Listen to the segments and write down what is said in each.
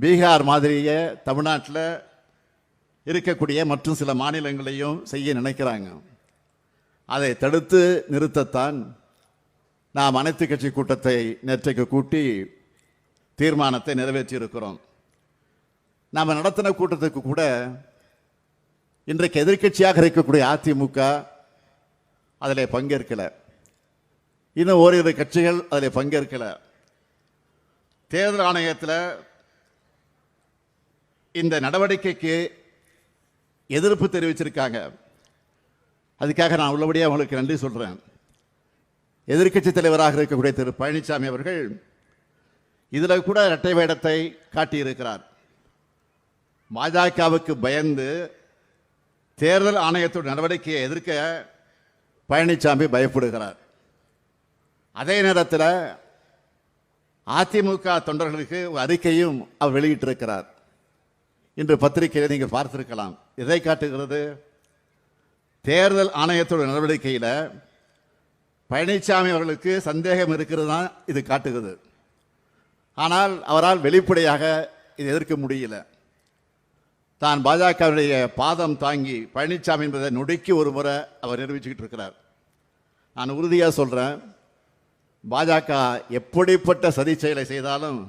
பீகார் மாதிரியே தமிழ்நாட்டில் இருக்கக்கூடிய மற்றும் சில மாநிலங்களையும் செய்ய நினைக்கிறாங்க. அதை தடுத்து நிறுத்தத்தான் நாம் அனைத்து கட்சி கூட்டத்தை நேற்றைக்கு கூட்டி தீர்மானத்தை நிறைவேற்றியிருக்கிறோம். நாம் நடத்தின கூட்டத்துக்கு கூட இன்றைக்கு எதிர்க்கட்சியாக இருக்கக்கூடிய அதிமுக அதில் பங்கேற்கலை. இன்னும் ஓரிரு கட்சிகள் அதில் பங்கேற்கலை. தேர்தல் ஆணையத்தில் இந்த நடவடிக்கைக்கு எதிர்ப்பு தெரிவிச்சிருக்காங்க. அதுக்காக நான் உள்ளபடியாக அவங்களுக்கு நன்றி சொல்கிறேன் எதிர்க்கட்சி தலைவராக இருக்கக்கூடிய திரு பழனிசாமி அவர்கள் இதில் கூட இரட்டை வேடத்தை காட்டியிருக்கிறார். பாஜகவுக்கு பயந்து தேர்தல் ஆணையத்தோட நடவடிக்கையை எதிர்க்க பழனிசாமி பயப்படுகிறார். அதே நேரத்தில் அதிமுக தொண்டர்களுக்கு ஒரு அறிக்கையும் அவர் வெளியிட்டிருக்கிறார். இன்று பத்திரிகையில் நீங்கள் பார்த்திருக்கலாம். எதை காட்டுகிறது? தேர்தல் ஆணையத்தோட நடவடிக்கையில் பழனிசாமி அவர்களுக்கு சந்தேகம் இருக்கிறது தான் இது காட்டுகிறது. ஆனால் அவரால் வெளிப்படையாக இதை எதிர்க்க முடியல. தான் பாஜகவுடைய பாதம் தாங்கி பழனிசாமி என்பதை நொடிக்கு ஒரு முறை அவர் நிரூபிச்சுக்கிட்டு இருக்கிறார். நான் உறுதியாக சொல்கிறேன் பாஜக எப்படிப்பட்ட சதி செயலை செய்தாலும்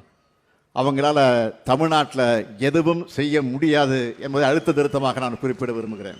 அவங்களால தமிழ்நாட்டில் எதுவும் செய்ய முடியாது என்பதை அழுத்த திருத்தமாக நான் குறிப்பிட விரும்புகிறேன்.